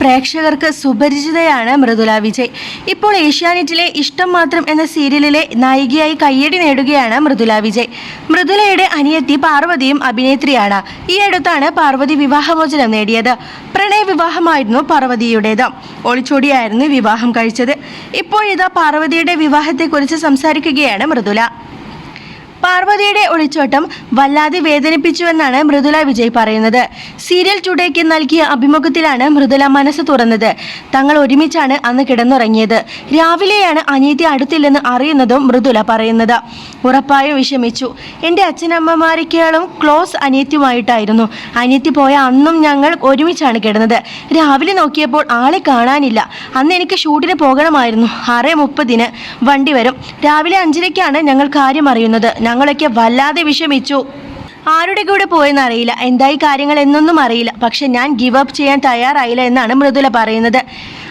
പ്രേക്ഷകർക്ക് സുപരിചിതയാണ് മൃദുല വിജയ്. ഇപ്പോൾ ഏഷ്യാനെറ്റിലെ ഇഷ്ടം മാത്രം എന്ന സീരിയലിലെ നായികയായി കയ്യടി നേടുകയാണ് മൃദുല വിജയ്. മൃദുലയുടെ അനിയത്തി പാർവതിയും അഭിനേത്രിയാണ്. ഈ അടുത്താണ് പാർവതി വിവാഹമോചനം നേടിയത്. പ്രണയ വിവാഹമായിരുന്നു പാർവതിയുടേത്. ഒളിച്ചോടിയായിരുന്നു വിവാഹം കഴിച്ചത്. ഇപ്പോഴിതാ പാർവതിയുടെ വിവാഹത്തെക്കുറിച്ച് സംസാരിക്കുകയാണ് മൃദുല. പാർവതിയുടെ ഒളിച്ചോട്ടം വല്ലാതെ വേദനിപ്പിച്ചുവെന്നാണ് മൃദുല വിജയ് പറയുന്നത്. സീരിയൽ ടുഡേക്ക് നൽകിയ അഭിമുഖത്തിലാണ് മൃദുല മനസ്സ് തുറന്നത്. തങ്ങൾ ഒരുമിച്ചാണ് അന്ന് കിടന്നുറങ്ങിയത്. രാവിലെയാണ് അനീതി അടുത്തില്ലെന്ന് അറിയുന്നതും മൃദുല പറയുന്നത്. ഉറപ്പായും വിഷമിച്ചു. എന്റെ അച്ഛനമ്മമാരേക്കാളും ക്ലോസ് അനിയത്തിയുമായിട്ടായിരുന്നു അനിയത്തി പോയ അന്നും ഞങ്ങൾ ഒരുമിച്ചാണ് കിടന്നത്. രാവിലെ നോക്കിയപ്പോൾ ആളെ കാണാനില്ല. അന്ന് എനിക്ക് ഷൂട്ടിന് പോകണമായിരുന്നു. ആറ് മുപ്പതിന് വണ്ടി വരും. രാവിലെ അഞ്ചരയ്ക്കാണ് ഞങ്ങൾ കാര്യം അറിയുന്നത്. ഞങ്ങളൊക്കെ വല്ലാതെ വിഷമിച്ചു. ആരുടെ കൂടെ പോയെന്ന് അറിയില്ല. എന്തായി കാര്യങ്ങൾ എന്നൊന്നും അറിയില്ല. പക്ഷെ ഞാൻ ഗിവ് അപ്പ് ചെയ്യാൻ തയ്യാറായില്ല എന്നാണ് മൃദുല പറയുന്നത്.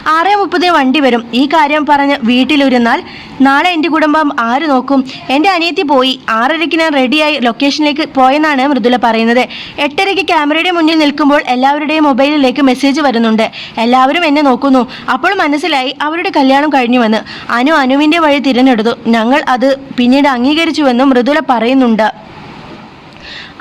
ആറ് മുപ്പതിന് വണ്ടി വരും. ഈ കാര്യം പറഞ്ഞ് വീട്ടിലിരുന്നാൽ നാളെ എന്റെ കുടുംബം ആര് നോക്കും? എന്റെ അനിയത്തി പോയി. ആറരയ്ക്ക് ഞാൻ റെഡിയായി ലൊക്കേഷനിലേക്ക് പോയെന്നാണ് മൃദുല പറയുന്നത്. എട്ടരയ്ക്ക് ക്യാമറയുടെ മുന്നിൽ നിൽക്കുമ്പോൾ എല്ലാവരുടെയും മൊബൈലിലേക്ക് മെസ്സേജ് വരുന്നുണ്ട്. എല്ലാവരും എന്നെ നോക്കുന്നു. അപ്പോൾ മനസ്സിലായി അവരുടെ കല്യാണം കഴിഞ്ഞുവെന്ന്. അനു അനുവിന്റെ വഴി തിരഞ്ഞെടുത്തു. ഞങ്ങൾ അത് പിന്നീട് അംഗീകരിച്ചുവെന്നും മൃദുല പറയുന്നുണ്ട്.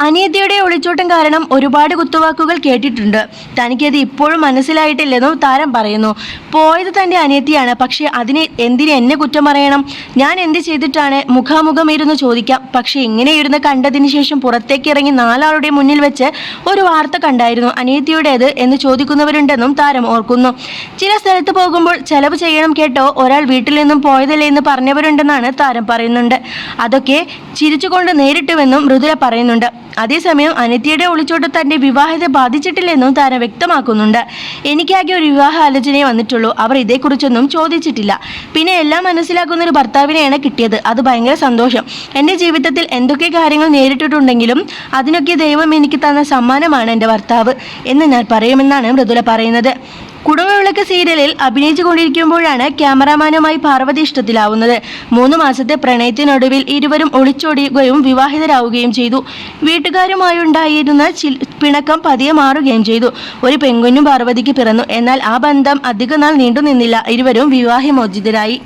അനിയത്തിയുടെ ഒളിച്ചോട്ടം കാരണം ഒരുപാട് കുത്തുവാക്കുകൾ കേട്ടിട്ടുണ്ട്. തനിക്കത് ഇപ്പോഴും മനസ്സിലായിട്ടില്ലെന്നും താരം പറയുന്നു. പോയത് തന്റെ അനിയത്തിയാണ്. പക്ഷേ അതിന് എന്തിന് എന്നെ കുറ്റം പറയണം? ഞാൻ എന്ത് ചെയ്തിട്ടാണ് മുഖാമുഖം ഇരുന്ന് ചോദിക്കാം. പക്ഷേ ഇങ്ങനെ ഇരുന്ന് കണ്ടതിന് ശേഷം പുറത്തേക്ക് ഇറങ്ങി നാലാളുടെ മുന്നിൽ വെച്ച് ഒരു വാർത്ത കണ്ടായിരുന്നു. അനിയത്തിയുടേത് എന്ന് ചോദിക്കുന്നവരുണ്ടെന്നും താരം ഓർക്കുന്നു. ചില സ്ഥലത്ത് പോകുമ്പോൾ ചെലവ് ചെയ്യണം കേട്ടോ ഒരാൾ വീട്ടിൽ നിന്നും പോയതല്ലേ എന്ന് പറഞ്ഞവരുണ്ടെന്നാണ് താരം പറയുന്നുണ്ട്. അതൊക്കെ ചിരിച്ചുകൊണ്ട് നേരിട്ടുവെന്നും മൃദുല പറയുന്നുണ്ട്. അതേസമയം അനിത്യയുടെ ഒളിച്ചോട്ടം തന്റെ വിവാഹത്തെ ബാധിച്ചിട്ടില്ലെന്നും താരം വ്യക്തമാക്കുന്നുണ്ട്. എനിക്കാകെ ഒരു വിവാഹ ആലോചനയെ വന്നിട്ടുള്ളൂ. അവർ ഇതേക്കുറിച്ചൊന്നും ചോദിച്ചിട്ടില്ല. പിന്നെ എല്ലാം മനസ്സിലാക്കുന്ന ഒരു ഭർത്താവിനെയാണ് കിട്ടിയത്. അത് ഭയങ്കര സന്തോഷം. എന്റെ ജീവിതത്തിൽ എന്തൊക്കെ കാര്യങ്ങൾ നേരിട്ടിട്ടുണ്ടെങ്കിലും അതിനൊക്കെ ദൈവം എനിക്ക് തന്ന സമ്മാനമാണ് എന്റെ ഭർത്താവ് എന്ന് ഞാൻ പറയുമെന്നാണ് മൃദുല പറയുന്നത്. കുടുംബവിളക്ക് സീരിയലിൽ അഭിനയിച്ചു കൊണ്ടിരിക്കുമ്പോഴാണ് ക്യാമറാമാനുമായി പാർവതി ഇഷ്ടത്തിലാവുന്നത്. മൂന്ന് മാസത്തെ പ്രണയത്തിനൊടുവിൽ ഇരുവരും ഒളിച്ചോടുകയും വിവാഹിതരാവുകയും ചെയ്തു. വീട്ടുകാരുമായുണ്ടായിരുന്ന പിണക്കം പതിയെ മാറുകയും ചെയ്തു. ഒരു പെൺകുഞ്ഞും പാർവതിക്ക് പിറന്നു. എന്നാൽ ആ ബന്ധം അധികനാൾ നീണ്ടുനിന്നില്ല. ഇരുവരും വിവാഹമോചിതരായി.